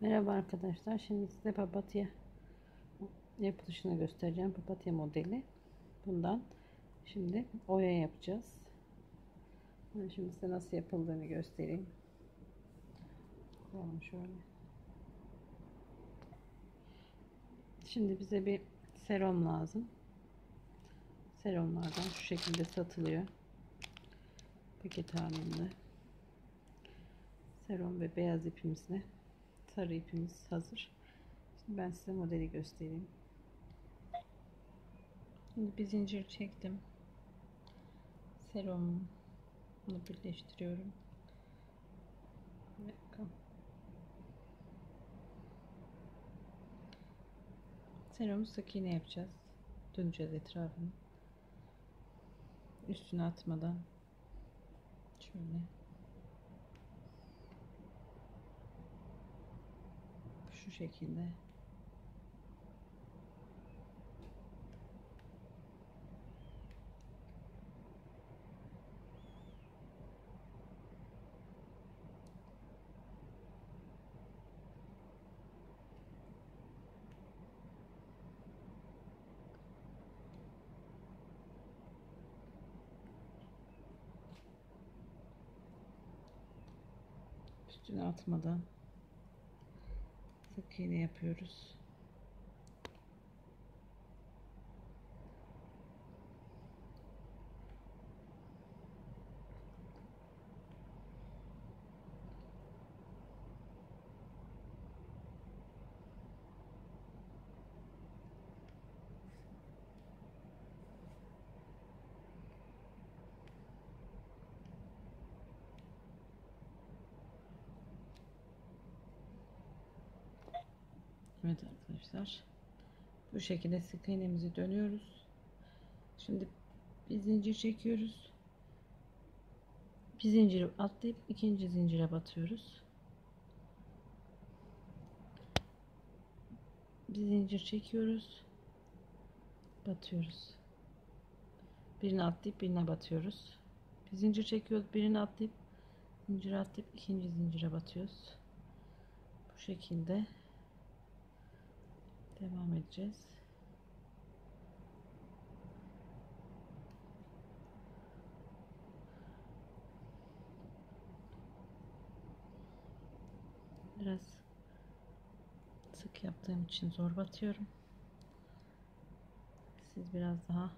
Merhaba arkadaşlar. Şimdi size papatya yapılışını göstereceğim. Papatya modeli. Bundan şimdi oya yapacağız. Ben şimdi size nasıl yapıldığını göstereyim. Tamam şöyle. Şimdi bize bir serum lazım. Serumlardan şu şekilde satılıyor. Paket halinde. Serum ve beyaz ipimizle sarı ipimiz hazır. Şimdi ben size modeli göstereyim. Şimdi bir zincir çektim. Serumunu birleştiriyorum. Bakın. Serumu sık iğne yapacağız. Döneceğiz etrafını. Üstüne atmadan şöyle şu şekilde. Üstüne atmadan iğne yapıyoruz. Evet arkadaşlar. Bu şekilde sık iğnemizi dönüyoruz. Şimdi bir zincir çekiyoruz. Bir zinciri atlayıp ikinci zincire batıyoruz. Bir zincir çekiyoruz. Batıyoruz. Birini atlayıp birine batıyoruz. Bir zincir çekiyoruz. Birini atlayıp zincire atlayıp ikinci zincire batıyoruz. Bu şekilde devam edeceğiz. Biraz sık yaptığım için zor batıyorum. Siz biraz daha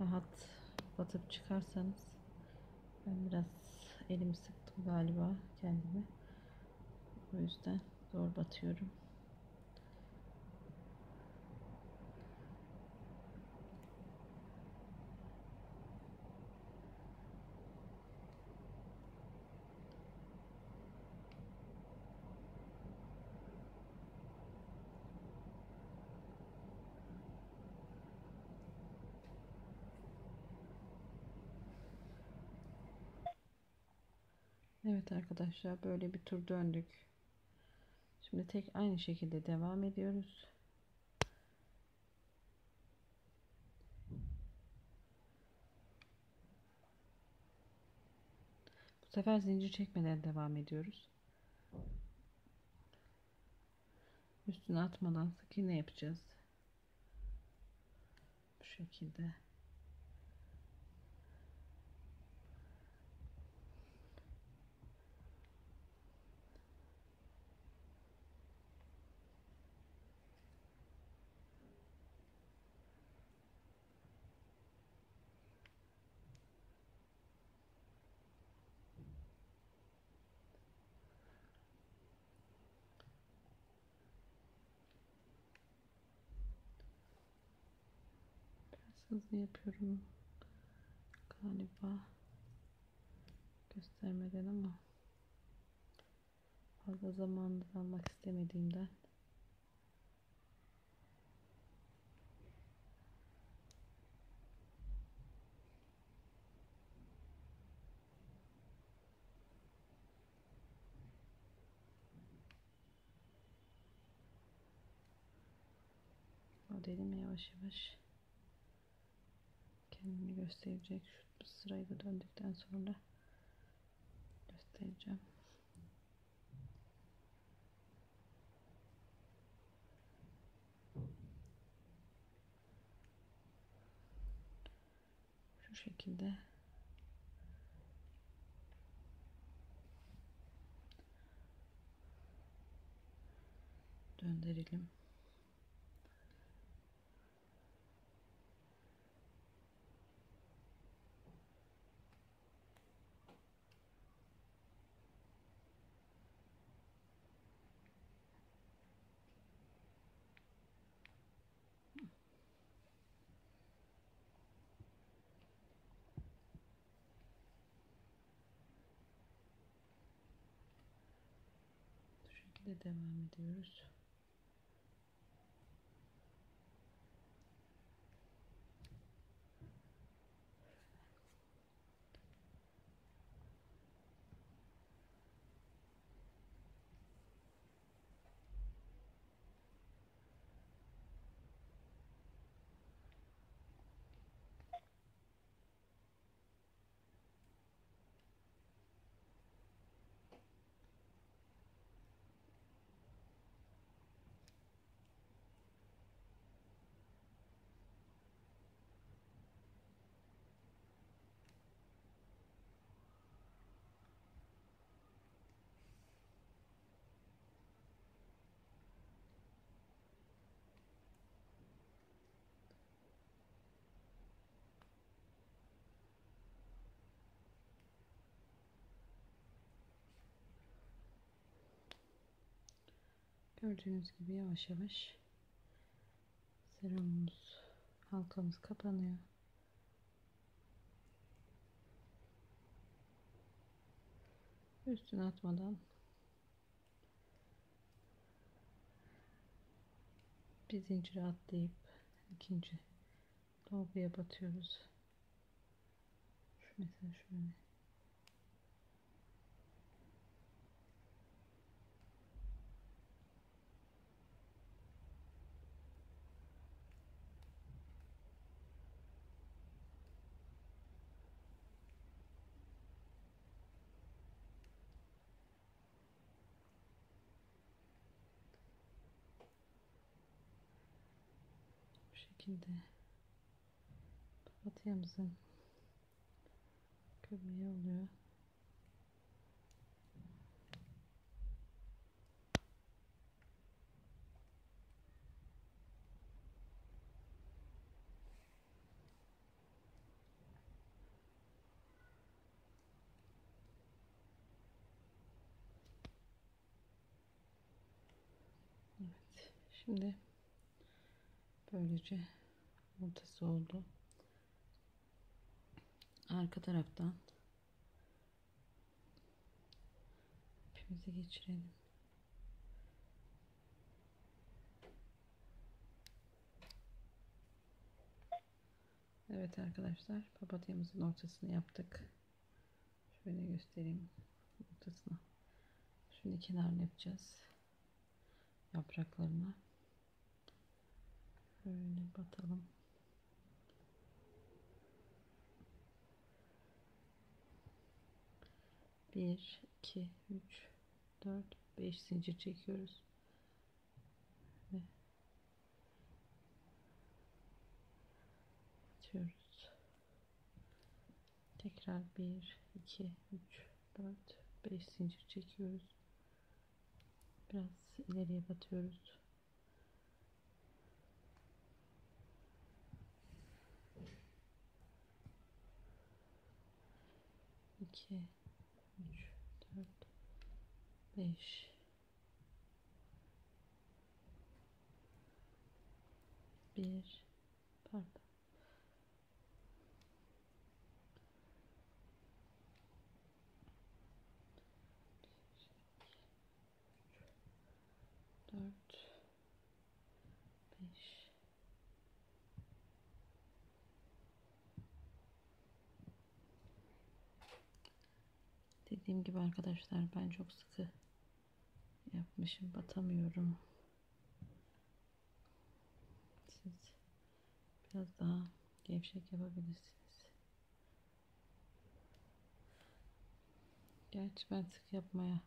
rahat batıp çıkarsanız ben biraz elimi sıktım galiba kendime. O yüzden zor batıyorum. Evet arkadaşlar böyle bir tur döndük. Şimdi tek aynı şekilde devam ediyoruz. Bu sefer zincir çekmeden devam ediyoruz. Üstüne atmadan sık iğne yapacağız. Bu şekilde. Hızlı yapıyorum. Galiba. Göstermeden ama. Fazla zamanını almak istemediğimden. Modelimi yavaş yavaş kendimi gösterecek. Şu sırayı da döndükten sonra göstereceğim. Şu şekilde döndürelim. Şekilde devam ediyoruz. Gördüğünüz gibi yavaş yavaş serumumuz halkamız kapanıyor. Üstüne atmadan bir zincir atlayıp ikinci dolguya batıyoruz. Şu mesela şöyle. Bu şekilde papatyamızın kömeği oluyor. Evet. Şimdi böylece ortası oldu. Arka taraftan ipimizi geçirelim. Evet arkadaşlar papatyamızın ortasını yaptık. Şöyle göstereyim ortasına. Şimdi kenarını yapacağız. Yapraklarına. Şöyle batalım. Bir, iki, üç, dört, beş zincir çekiyoruz. Ve atıyoruz. Tekrar bir, iki, üç, dört, beş zincir çekiyoruz. Biraz ileriye batıyoruz. 2 3 4 5 1 Dediğim gibi arkadaşlar ben çok sıkı yapmışım. Batamıyorum. Siz biraz daha gevşek yapabilirsiniz. Gerçi ben sık yapmaya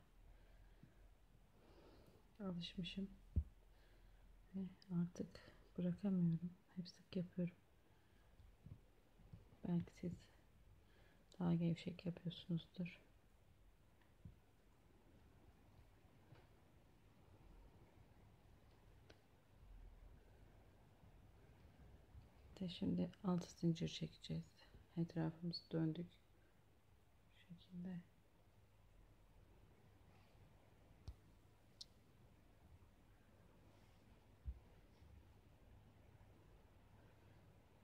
alışmışım. Ve artık bırakamıyorum. Hep sık yapıyorum. Belki siz daha gevşek yapıyorsunuzdur. De şimdi altı zincir çekeceğiz. Etrafımızı döndük. Bu şekilde.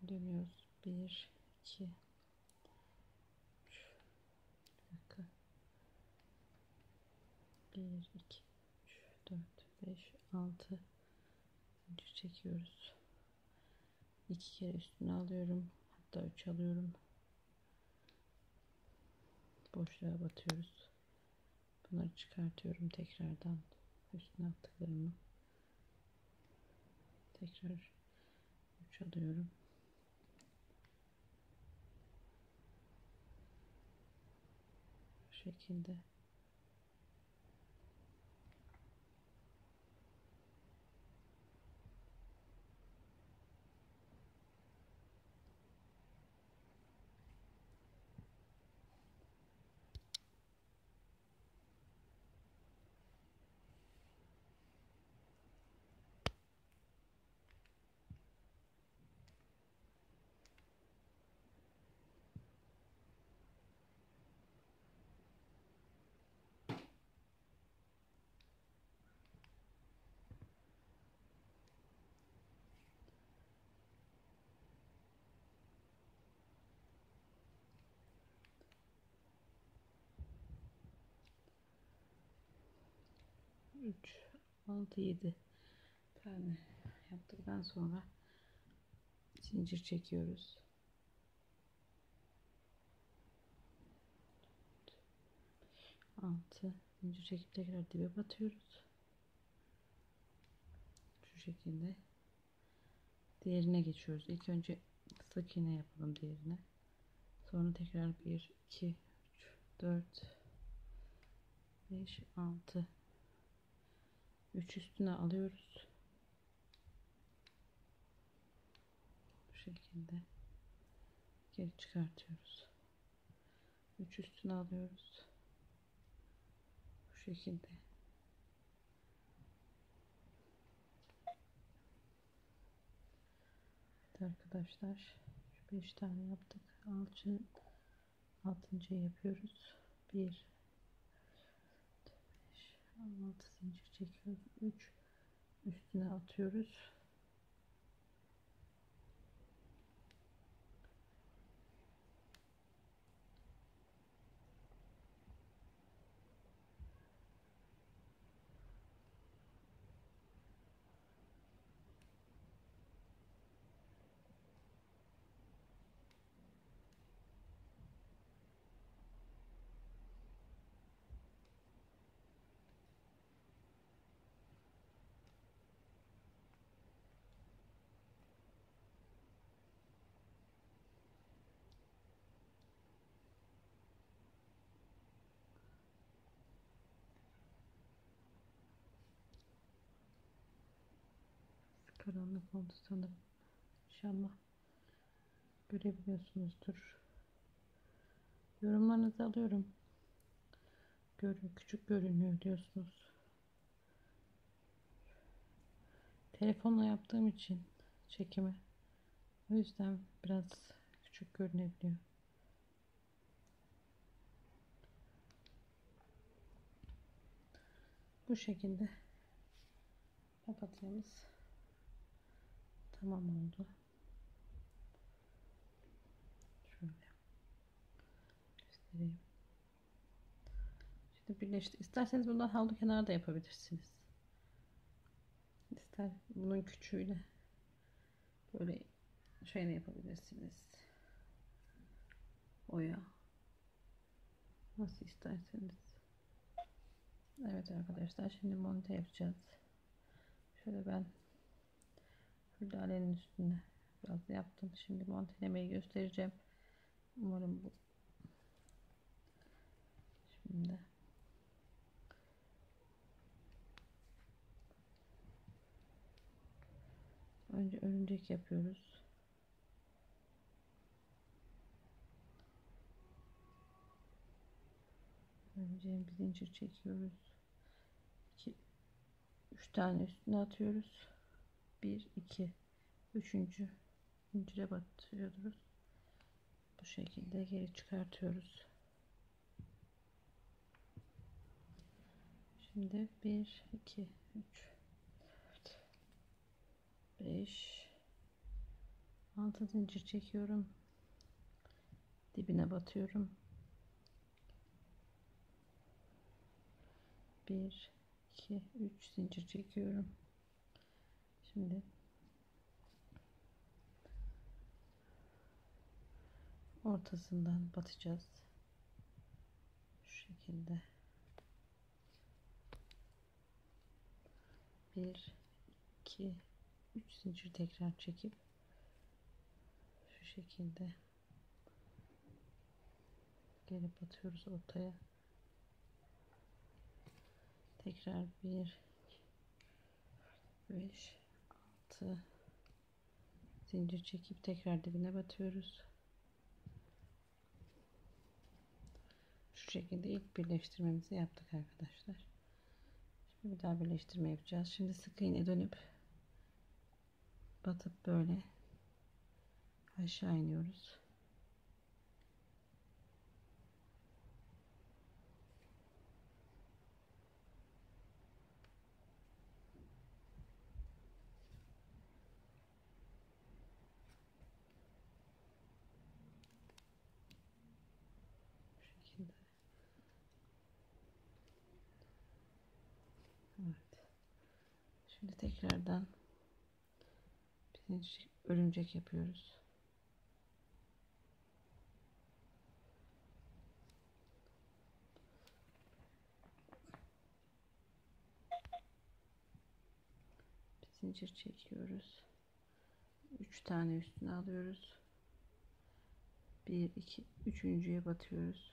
Dönüyoruz. Bir, iki, üç. Bir dakika. Bir, iki, üç, dört, beş, altı zincir çekiyoruz. İki kere üstüne alıyorum. Hatta üç alıyorum. Boşluğa batıyoruz. Bunları çıkartıyorum tekrardan. Üstüne attıklarımı. Tekrar üç alıyorum. Şekilde. Üç, altı, yedi tane yaptıktan sonra zincir çekiyoruz. Altı zincir çekip tekrar dibe batıyoruz. Şu şekilde diğerine geçiyoruz. İlk önce sık iğne yapalım diğerine. Sonra tekrar 1 2 3 4 5 6 3 üstüne alıyoruz. Bu şekilde geri çıkartıyoruz. 3 üstüne alıyoruz. Bu şekilde. Evet arkadaşlar 5 tane yaptık. Alçı altıncı yapıyoruz. 1 5 6 zincir çekiyoruz. 3 üstüne atıyoruz. Karanlık oldu sanırım. İnşallah görebiliyorsunuzdur. Yorumlarınızı alıyorum. Gör, küçük görünüyor diyorsunuz. Telefonla yaptığım için çekimi. O yüzden biraz küçük görünebiliyor. Bu şekilde papatyamız tamam oldu. Şöyle göstereyim. Şimdi birleşti. İsterseniz bundan havlu kenarı da yapabilirsiniz. İster bunun küçüğüyle böyle şeyle yapabilirsiniz. Oya. Nasıl isterseniz. Evet arkadaşlar şimdi monte yapacağız. Şöyle ben Fürdalenin üstüne biraz yaptım. Şimdi montelemeyi göstereceğim. Umarım bu Şimdi önce örümcek yapıyoruz. Bir zincir çekiyoruz. 2 3 tane üstüne atıyoruz. 1 2 üçüncü zincire batıyoruz. Bu şekilde geri çıkartıyoruz. Şimdi 1 2 3 4 5 6 zincir çekiyorum. Dibine batıyorum. 1 2 3 zincir çekiyorum. Şimdi ortasından batacağız. Şu şekilde. 1 2 3 zincir tekrar çekip şu şekilde geri batıyoruz ortaya. Tekrar 1 5 6 zincir çekip tekrar dibine batıyoruz. Şu şekilde ilk birleştirmemizi yaptık arkadaşlar. Şimdi bir daha birleştirme yapacağız. Şimdi sık iğne dönüp batıp böyle aşağı iniyoruz. Bu şekilde. Evet. Şimdi tekrardan bir örümcek yapıyoruz. Bir zincir çekiyoruz. Üç tane üstüne alıyoruz. Bir, iki, üçüncüye batıyoruz.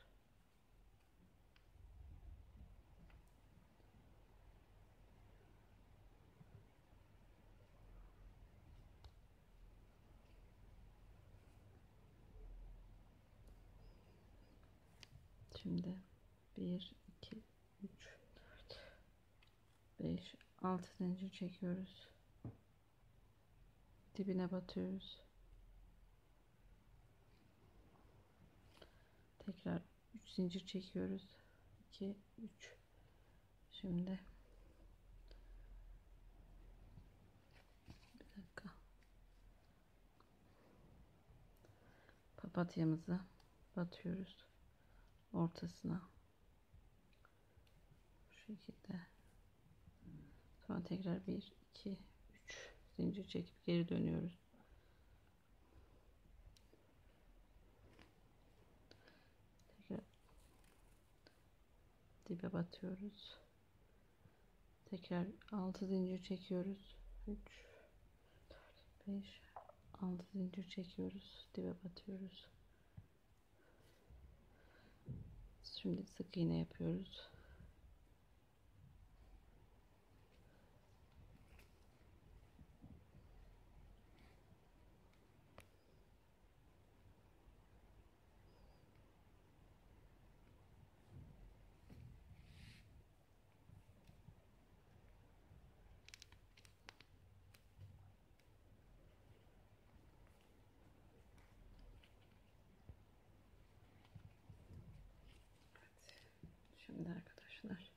Şimdi 1 2 3 4 5 6 zincir çekiyoruz. Dibine batıyoruz. Tekrar 3 zincir çekiyoruz. 2 3 Şimdi bir dakika. Papatyamızı batıyoruz ortasına. Bu şekilde. Sonra tekrar 1 2 3 zincir çekip geri dönüyoruz. Tekrar dibe batıyoruz. Tekrar 6 zincir çekiyoruz. 3 4 5 6 zincir çekiyoruz. Dibe batıyoruz Şimdi sık iğne yapıyoruz. Şimdi arkadaşlar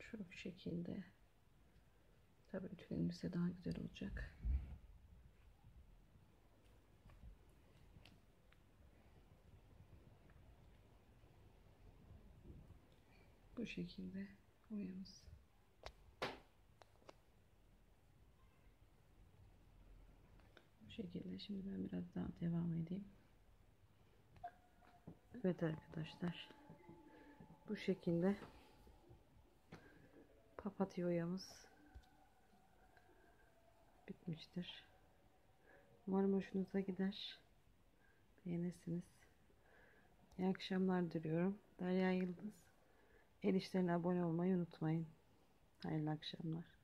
şu şekilde tabii ütülenirse daha güzel olacak. Bu şekilde oyamız. Bu şekilde şimdi ben biraz daha devam edeyim. Evet arkadaşlar. Bu şekilde papatya oyamız bitmiştir. Umarım hoşunuza gider. Beğenirsiniz. İyi akşamlar diliyorum. Derya Yıldız. El işlerine abone olmayı unutmayın. Hayırlı akşamlar.